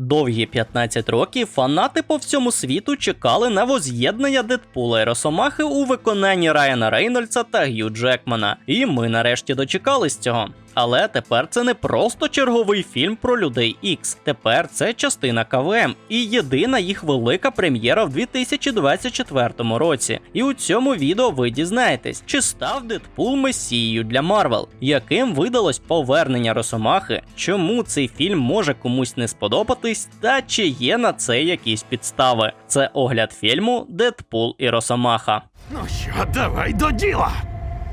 Довгі 15 років фанати по всьому світу чекали на воз'єднання Дедпула і Росомахи у виконанні Райана Рейнольдса та Г'ю Джекмана. І ми нарешті дочекались цього. Але тепер це не просто черговий фільм про людей Ікс. Тепер це частина КВМ і єдина їх велика прем'єра в 2024 році. І у цьому відео ви дізнаєтесь, чи став Дедпул месією для Марвел, яким видалось повернення Росомахи, чому цей фільм може комусь не сподобатись, та чи є на це якісь підстави. Це огляд фільму Дедпул і Росомаха. Ну що, давай до діла.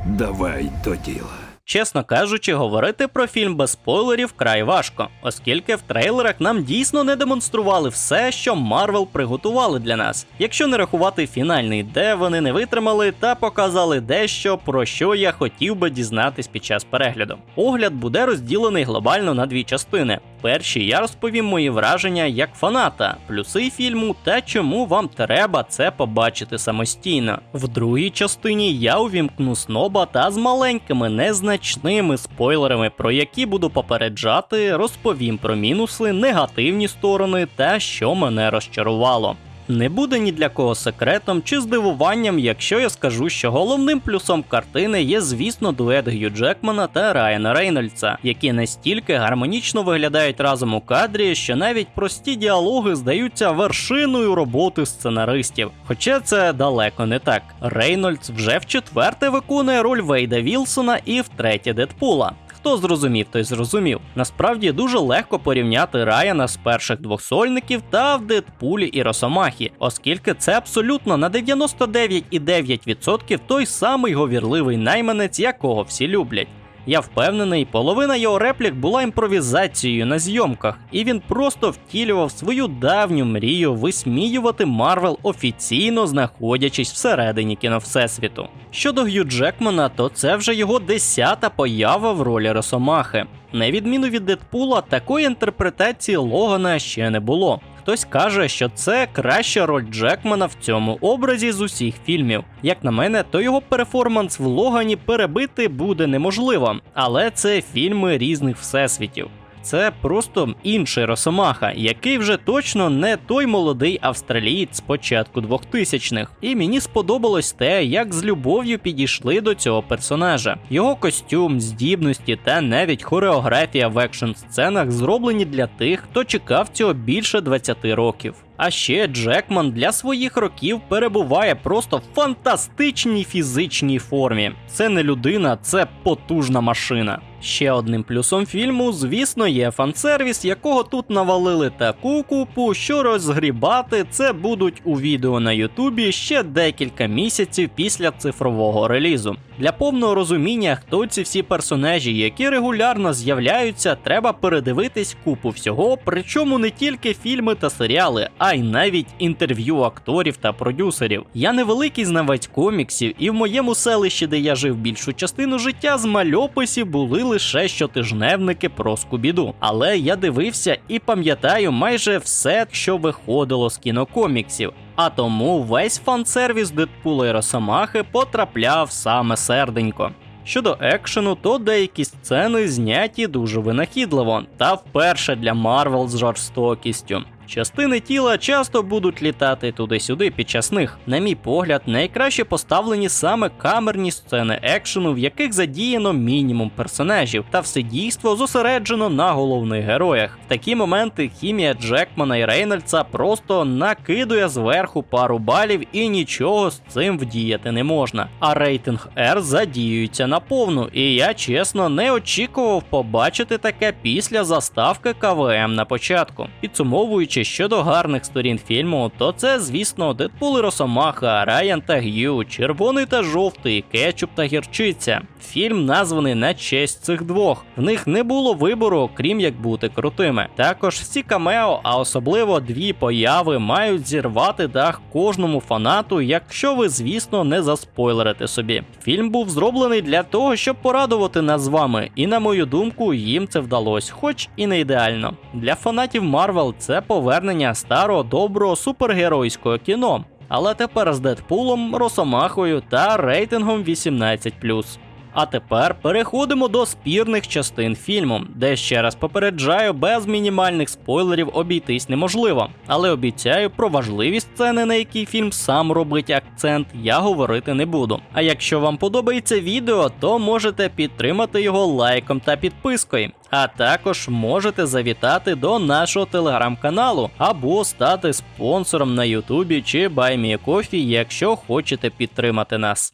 Давай до діла. Чесно кажучи, говорити про фільм без спойлерів край важко, оскільки в трейлерах нам дійсно не демонстрували все, що Марвел приготували для нас. Якщо не рахувати фінальний, де вони не витримали та показали дещо, про що я хотів би дізнатись під час перегляду. Огляд буде розділений глобально на дві частини. Перші я розповім мої враження як фаната, плюси фільму та чому вам треба це побачити самостійно. В другій частині я увімкну сноба та з маленькими незначними спойлерами, про які буду попереджати, розповім про мінуси, негативні сторони та що мене розчарувало. Не буде ні для кого секретом чи здивуванням, якщо я скажу, що головним плюсом картини є, звісно, дует Г'ю Джекмана та Райана Рейнольдса, які настільки гармонічно виглядають разом у кадрі, що навіть прості діалоги здаються вершиною роботи сценаристів. Хоча це далеко не так. Рейнольдс вже в четверте виконує роль Вейда Вілсона і втретє Дедпула. Хто зрозумів, той зрозумів. Насправді дуже легко порівняти Райана з перших двох сольників та в Дедпулі і Росомахі, оскільки це абсолютно на 99,9% той самий говірливий найманець, якого всі люблять. Я впевнений, половина його реплік була імпровізацією на зйомках, і він просто втілював свою давню мрію висміювати Марвел офіційно знаходячись всередині кіновсесвіту. Щодо Г'ю Джекмана, то це вже його десята поява в ролі Росомахи. На відміну від Дедпула, такої інтерпретації Логана ще не було. Хтось каже, що це краща роль Джекмана в цьому образі з усіх фільмів. Як на мене, то його перформанс в Логані перебити буде неможливо, але це фільми різних всесвітів. Це просто інший Росомаха, який вже точно не той молодий австралієць з початку 2000-х. І мені сподобалось те, як з любов'ю підійшли до цього персонажа. Його костюм, здібності та навіть хореографія в екшн сценах зроблені для тих, хто чекав цього більше 20 років. А ще Джекман для своїх років перебуває просто в фантастичній фізичній формі. Це не людина, це потужна машина. Ще одним плюсом фільму, звісно, є фансервіс, якого тут навалили таку купу, що розгрібати це будуть у відео на Ютубі ще декілька місяців після цифрового релізу. Для повного розуміння, хто ці всі персонажі, які регулярно з'являються, треба передивитись купу всього, причому не тільки фільми та серіали, а й навіть інтерв'ю акторів та продюсерів. Я невеликий знавець коміксів, і в моєму селищі, де я жив більшу частину життя, з мальописів були лише щотижневники про Скубіду. Але я дивився і пам'ятаю майже все, що виходило з кінокоміксів. А тому весь фан-сервіс Дедпула і Росомахи потрапляв саме серденько. Щодо екшену, то деякі сцени зняті дуже винахідливо та вперше для Марвел з жорстокістю. Частини тіла часто будуть літати туди-сюди під час них. На мій погляд, найкраще поставлені саме камерні сцени екшену, в яких задіяно мінімум персонажів, та все дійство зосереджено на головних героях. В такі моменти хімія Джекмана і Рейнольдса просто накидує зверху пару балів і нічого з цим вдіяти не можна. А рейтинг R задіюється наповну, і я чесно не очікував побачити таке після заставки КВМ на початку. Підсумовуючи щодо гарних сторін фільму, то це, звісно, Дедпул і Росомаха, Райан та Г'ю, Червоний та жовтий, Кетчуп та гірчиця. Фільм названий на честь цих двох. В них не було вибору, крім як бути крутими. Також всі камео, а особливо дві появи, мають зірвати дах кожному фанату, якщо ви, звісно, не заспойлерите собі. Фільм був зроблений для того, щоб порадувати нас з вами, і на мою думку, їм це вдалося, хоч і не ідеально. Для фанатів Марвел це повернення старого доброго супергеройського кіно. Але тепер з Дедпулом, Росомахою та рейтингом 18+. А тепер переходимо до спірних частин фільму, де ще раз попереджаю, без мінімальних спойлерів обійтись неможливо, але обіцяю про важливі сцени, на які фільм сам робить акцент, я говорити не буду. А якщо вам подобається відео, то можете підтримати його лайком та підпискою. А також можете завітати до нашого телеграм-каналу або стати спонсором на Ютубі чи BuyMeCoffee, якщо хочете підтримати нас.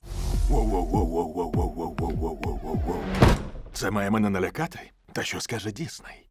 Whoa, whoa, whoa, whoa, whoa, whoa. Це має мене налякати? Та що скаже Дісней?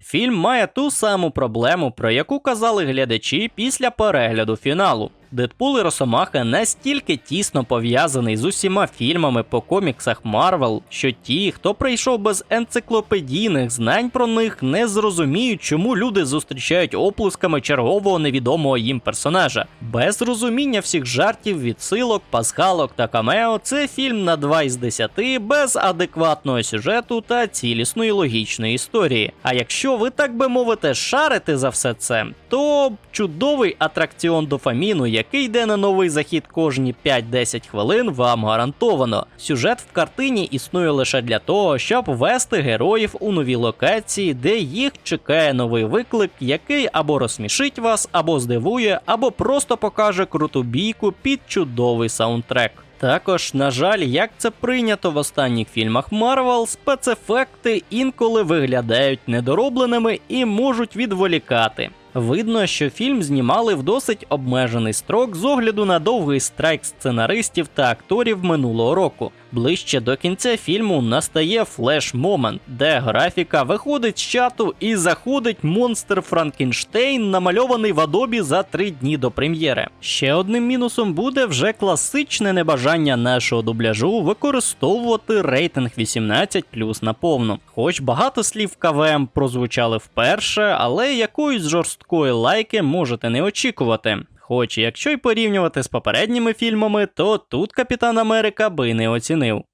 Фільм має ту саму проблему, про яку казали глядачі після перегляду фіналу. Дедпул і Росомаха настільки тісно пов'язаний з усіма фільмами по коміксах Марвел, що ті, хто прийшов без енциклопедійних знань про них, не зрозуміють, чому люди зустрічають оплесками чергового невідомого їм персонажа. Без розуміння всіх жартів, відсилок, пасхалок та камео, це фільм на 2 із 10 без адекватного сюжету та цілісної логічної історії. А якщо ви так би мовити шарите за все це, то чудовий атракціон дофаміну, який йде на новий захід кожні 5-10 хвилин, вам гарантовано. Сюжет в картині існує лише для того, щоб ввести героїв у нові локації, де їх чекає новий виклик, який або розсмішить вас, або здивує, або просто покаже круту бійку під чудовий саундтрек. Також, на жаль, як це прийнято в останніх фільмах Марвел, спецефекти інколи виглядають недоробленими і можуть відволікати. Видно, що фільм знімали в досить обмежений строк з огляду на довгий страйк сценаристів та акторів минулого року. Ближче до кінця фільму настає флеш-момент, де графіка виходить з чату і заходить монстр Франкенштейн, намальований в Адобі за три дні до прем'єри. Ще одним мінусом буде вже класичне небажання нашого дубляжу використовувати рейтинг 18 на повну. Хоч багато слів КВМ прозвучали вперше, але якоїсь жорсткої лайки можете не очікувати. Хоч якщо й порівнювати з попередніми фільмами, то тут Капітан Америка би не оцінив.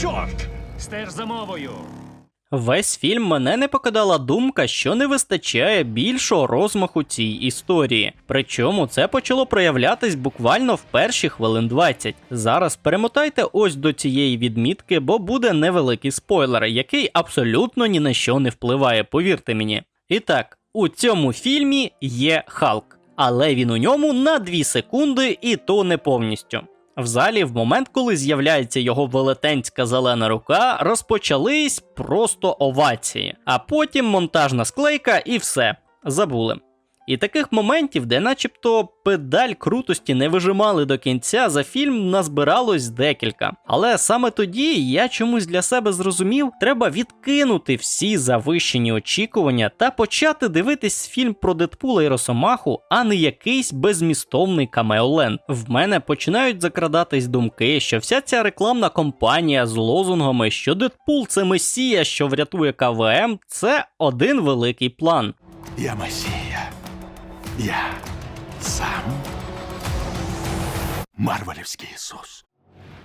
Чорт! Стеж за мовою. Весь фільм мене не покидала думка, що не вистачає більшого розмаху цій історії. Причому це почало проявлятись буквально в перші хвилин 20. Зараз перемотайте ось до цієї відмітки, бо буде невеликий спойлер, який абсолютно ні на що не впливає, повірте мені. І так, у цьому фільмі є Халк, але він у ньому на 2 секунди і то не повністю. В залі, в момент, коли з'являється його велетенська зелена рука, розпочались просто овації, а потім монтажна склейка і все. Забули. І таких моментів, де начебто педаль крутості не вижимали до кінця, за фільм назбиралось декілька. Але саме тоді я чомусь для себе зрозумів, треба відкинути всі завищені очікування та почати дивитись фільм про Дедпула і Росомаху, а не якийсь безмістовний камеоленд. В мене починають закрадатись думки, що вся ця рекламна кампанія з лозунгами, що Дедпул це месія, що врятує КВМ, це один великий план. Я Месія. Я сам Марвелівський Ісус.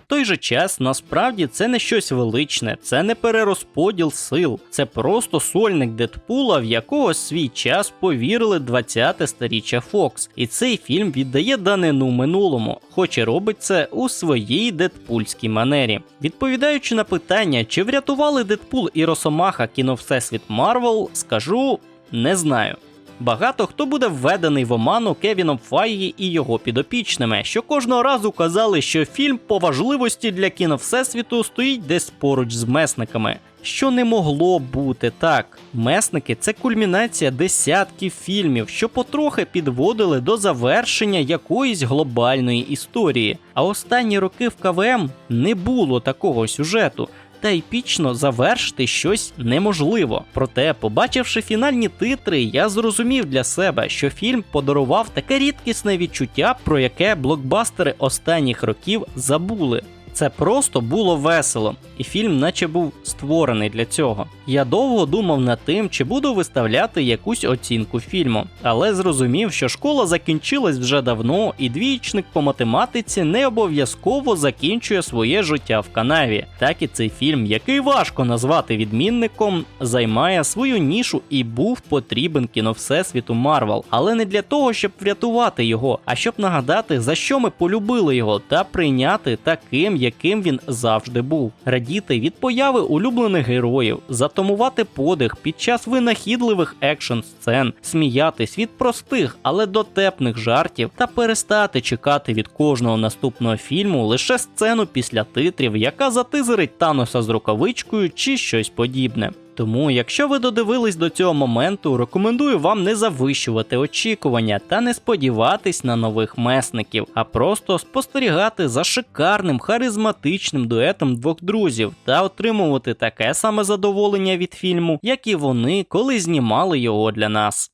В той же час насправді це не щось величне, це не перерозподіл сил, це просто сольник Дедпула, в якого свій час повірили 20-те сторіччя Фокс. І цей фільм віддає данину минулому, хоч і робить це у своїй дедпульській манері. Відповідаючи на питання, чи врятували Дедпул і Росомаха кіно Всесвіт Марвел, скажу не знаю. Багато хто буде введений в оману Кевіном Файгі і його підопічними, що кожного разу казали, що фільм по важливості для кіно Всесвіту стоїть десь поруч з месниками. Що не могло бути так. Месники це кульмінація десятків фільмів, що потрохи підводили до завершення якоїсь глобальної історії. А останні роки в КВМ не було такого сюжету та епічно завершити щось неможливо. Проте, побачивши фінальні титри, я зрозумів для себе, що фільм подарував таке рідкісне відчуття, про яке блокбастери останніх років забули. Це просто було весело, і фільм, наче був створений для цього. Я довго думав над тим, чи буду виставляти якусь оцінку фільму, але зрозумів, що школа закінчилась вже давно, і двічник по математиці не обов'язково закінчує своє життя в канаві. Так і цей фільм, який важко назвати відмінником, займає свою нішу і був потрібен кіно Всесвіту Марвел, але не для того, щоб врятувати його, а щоб нагадати, за що ми полюбили його, та прийняти таким, яким він завжди був. Радіти від появи улюблених героїв, затамувати подих під час винахідливих екшн сцен, сміятись від простих, але дотепних жартів та перестати чекати від кожного наступного фільму лише сцену після титрів, яка затизерить Таноса з рукавичкою чи щось подібне. Тому, якщо ви додивились до цього моменту, рекомендую вам не завищувати очікування та не сподіватись на нових месників, а просто спостерігати за шикарним харизматичним дуетом двох друзів та отримувати таке саме задоволення від фільму, як і вони, коли знімали його для нас.